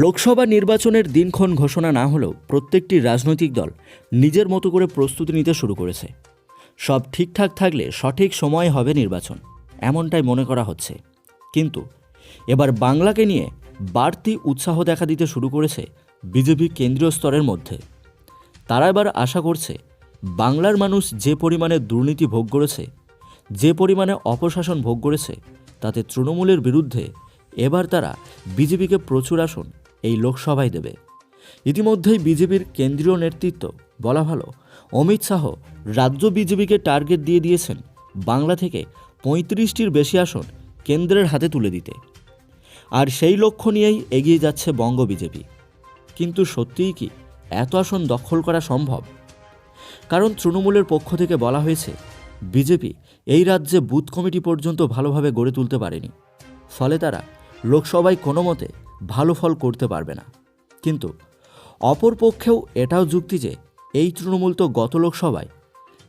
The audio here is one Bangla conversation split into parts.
লোকসভা নির্বাচনের দিনক্ষণ ঘোষণা না হলেও প্রত্যেকটি রাজনৈতিক দল নিজের মতো করে প্রস্তুতি নিতে শুরু করেছে। সব ঠিকঠাক থাকলে সঠিক সময় হবে নির্বাচন, এমনটাই মনে করা হচ্ছে। কিন্তু এবার বাংলাকে নিয়ে বাড়তি উৎসাহ দেখা দিতে শুরু করেছে বিজেপি কেন্দ্রীয় স্তরের মধ্যে। তারা এবার আশা করছে, বাংলার মানুষ যে পরিমাণে দুর্নীতি ভোগ করেছে, যে পরিমাণে অপশাসন ভোগ করেছে, তাতে তৃণমূলের বিরুদ্ধে এবার তারা বিজেপিকে প্রচুর আসন এই লোকসভায় দেবে। ইতিমধ্যেই বিজেপির কেন্দ্রীয় নেতৃত্ব, বলা ভালো, অমিত শাহ রাজ্য বিজেপিকে টার্গেট দিয়ে দিয়েছেন বাংলা থেকে পঁয়ত্রিশটির বেশি আসন কেন্দ্রের হাতে তুলে দিতে। আর সেই লক্ষ্য নিয়েই এগিয়ে যাচ্ছে বঙ্গ বিজেপি। কিন্তু সত্যিই কি এত আসন দখল করা সম্ভব? কারণ তৃণমূলের পক্ষ থেকে বলা হয়েছে, বিজেপি এই রাজ্যে বুথ কমিটি পর্যন্ত ভালোভাবে গড়ে তুলতে পারেনি। ফলে তারা লোকসভায় কোনো মতে ভালো ফল করতে পারবে না। কিন্তু অপরপক্ষেও এটাও যুক্তি যে, এই তৃণমূল তো গত লোকসভায়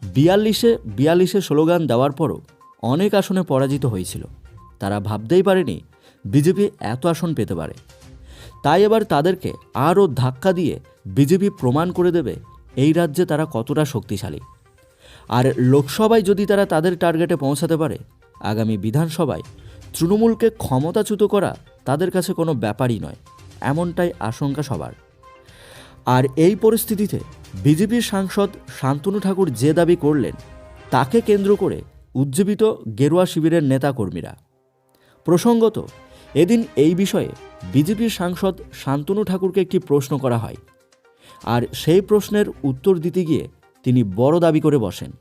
বিয়াল্লিশে বিয়াল্লিশে স্লোগান দেওয়ার পরও অনেক আসনে পরাজিত হয়েছিল। তারা ভাবতেই পারেনি বিজেপি এত আসন পেতে পারে। তাই এবার তাদেরকে আরও ধাক্কা দিয়ে বিজেপি প্রমাণ করে দেবে এই রাজ্যে তারা কতটা শক্তিশালী। আর লোকসভায় যদি তারা তাদের টার্গেটে পৌঁছাতে পারে, আগামী বিধানসভায় তৃণমূলকে ক্ষমতাচ্যুত করা তাদের কাছে কোনো ব্যাপারই নয়, এমনটাই আশঙ্কা সবার। আর এই পরিস্থিতিতে বিজেপির সাংসদ শান্তনু ঠাকুর যে দাবি করলেন, তাকে কেন্দ্র করে উজ্জীবিত গেরুয়া শিবিরের নেতাকর্মীরা। প্রসঙ্গত, এদিন এই বিষয়ে বিজেপির সাংসদ শান্তনু ঠাকুরকে একটি প্রশ্ন করা হয়। আর সেই প্রশ্নের উত্তর দিতে গিয়ে তিনি বড় দাবি করে বসেন।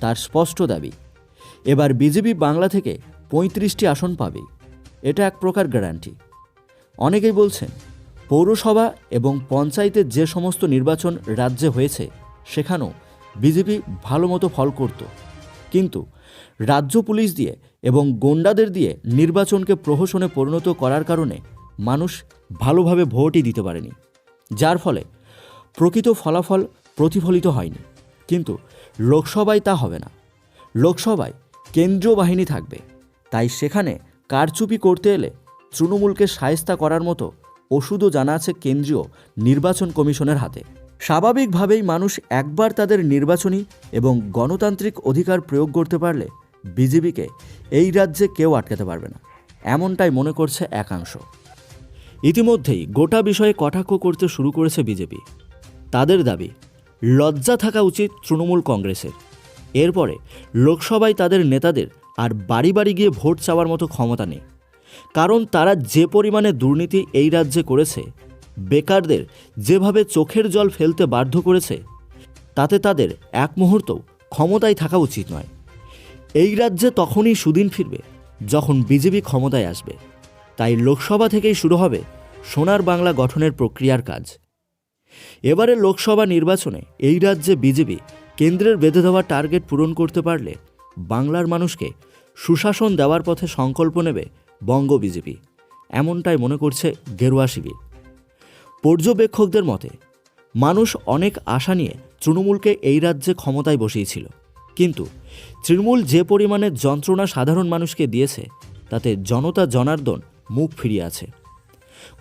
তার স্পষ্ট দাবি, এবার বিজেপি বাংলা থেকে পঁয়ত্রিশটি আসন পাবে। এটা এক প্রকার গ্যারান্টি অনেকেই বলছেন, পৌরসভা এবং পঞ্চায়েতের যে সমস্ত নির্বাচন রাজ্যে হয়েছে, সেখানেও বিজেপি ভালো মতো ফল করত। কিন্তু রাজ্য পুলিশ দিয়ে এবং গোন্ডাদের দিয়ে নির্বাচনকে প্রহসনে পরিণত করার কারণে মানুষ ভালোভাবে ভোটই দিতে পারেনি। যার ফলে প্রকৃত ফলাফল প্রতিফলিত হয়নি। কিন্তু লোকসভায় তা হবে না। লোকসভায় কেন্দ্রীয় বাহিনী থাকবে। তাই সেখানে কারচুপি করতে এলে তৃণমূলকে সায়স্তা করার মতো ওষুধও জানা আছে কেন্দ্রীয় নির্বাচন কমিশনের হাতে। স্বাভাবিকভাবেই মানুষ একবার তাদের নির্বাচনী এবং গণতান্ত্রিক অধিকার প্রয়োগ করতে পারলে বিজেপিকে এই রাজ্যে কেউ আটকাতে পারবে না, এমনটাই মনে করছে একাংশ। ইতিমধ্যেই গোটা বিষয়ে কটাক্ষ করতে শুরু করেছে বিজেপি। তাদের দাবি, লজ্জা থাকা উচিত তৃণমূল কংগ্রেসের। এরপরে লোকসভায় তাদের নেতাদের আর বাড়ি বাড়ি গিয়ে ভোট চাওয়ার মতো ক্ষমতা নেই। কারণ তারা যে পরিমাণে দুর্নীতি এই রাজ্যে করেছে, বেকারদের যেভাবে চোখের জল ফেলতে বাধ্য করেছে, তাতে তাদের এক মুহূর্ত ক্ষমতায় থাকা উচিত নয়। এই রাজ্যে তখনই সুদিন ফিরবে, যখন বিজেপি ক্ষমতায় আসবে। তাই লোকসভা থেকেই শুরু হবে সোনার বাংলা গঠনের প্রক্রিয়ার কাজ। এবারে লোকসভা নির্বাচনে এই রাজ্যে বিজেপি কেন্দ্রের বেঁধে দেওয়া টার্গেট পূরণ করতে পারলে বাংলার মানুষকে সুশাসন দেওয়ার পথে সংকল্প নেবে বঙ্গ বিজেপি। এমনটাই মনে করছে গেরুয়া শিবির। পর্যবেক্ষকদের মতে, মানুষ অনেক আশা নিয়ে তৃণমূলকে এই রাজ্যে ক্ষমতায় বসিয়েছিল। কিন্তু তৃণমূল যে পরিমাণে যন্ত্রণা সাধারণ মানুষকে দিয়েছে, তাতে জনতা জনার্দন মুখ ফিরিয়ে আছে।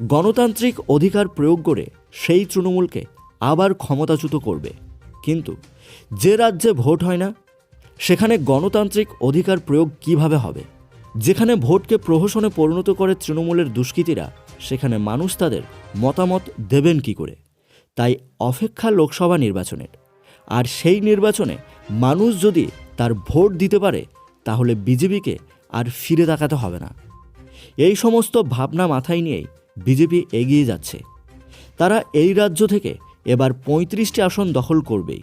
গণতান্ত্রিক অধিকার প্রয়োগ করে সেই তৃণমূলকে আবার ক্ষমতাচ্যুত করবে। কিন্তু যে রাজ্যে ভোট হয় না সেখানে গণতান্ত্রিক অধিকার প্রয়োগ কীভাবে হবে? যেখানে ভোটকে প্রহসনে পরিণত করে তৃণমূলের দুষ্কৃতীরা, সেখানে মানুষ তাদের মতামত দেবেন কি করে? তাই অপেক্ষা লোকসভা নির্বাচনের। আর সেই নির্বাচনে মানুষ যদি তার ভোট দিতে পারে, তাহলে বিজেপিকে আর ফিরে তাকাতে হবে না। এই সমস্ত ভাবনা মাথায় নিয়েই বিজেপি এগিয়ে যাচ্ছে। তারা এই রাজ্য থেকে এবার পঁয়ত্রিশটি আসন দখল করবেই।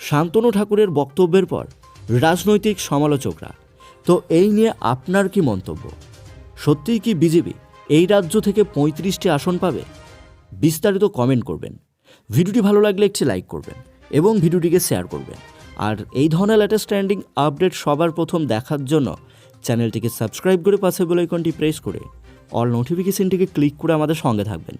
শান্তনু ঠাকুরের বক্তব্যের পর রাজনৈতিক সমালোচকরা, তো এই নিয়ে আপনার কি মন্তব্য? সত্যিই কি বিজেপি এই রাজ্য থেকে পঁয়ত্রিশটি আসন পাবে? বিস্তারিত কমেন্ট করবেন। ভিডিওটি ভালো লাগলে একটি লাইক করবেন এবং ভিডিওটিকে শেয়ার করবেন। আর এই ধরনের লেটেস্ট ট্রেন্ডিং আপডেট সবার প্রথম দেখার জন্য চ্যানেলটিকে সাবস্ক্রাইব করে পাশে বেল আইকনটি প্রেস করে অল নোটিফিকেশনটিকে ক্লিক করে আমাদের সঙ্গে থাকবেন।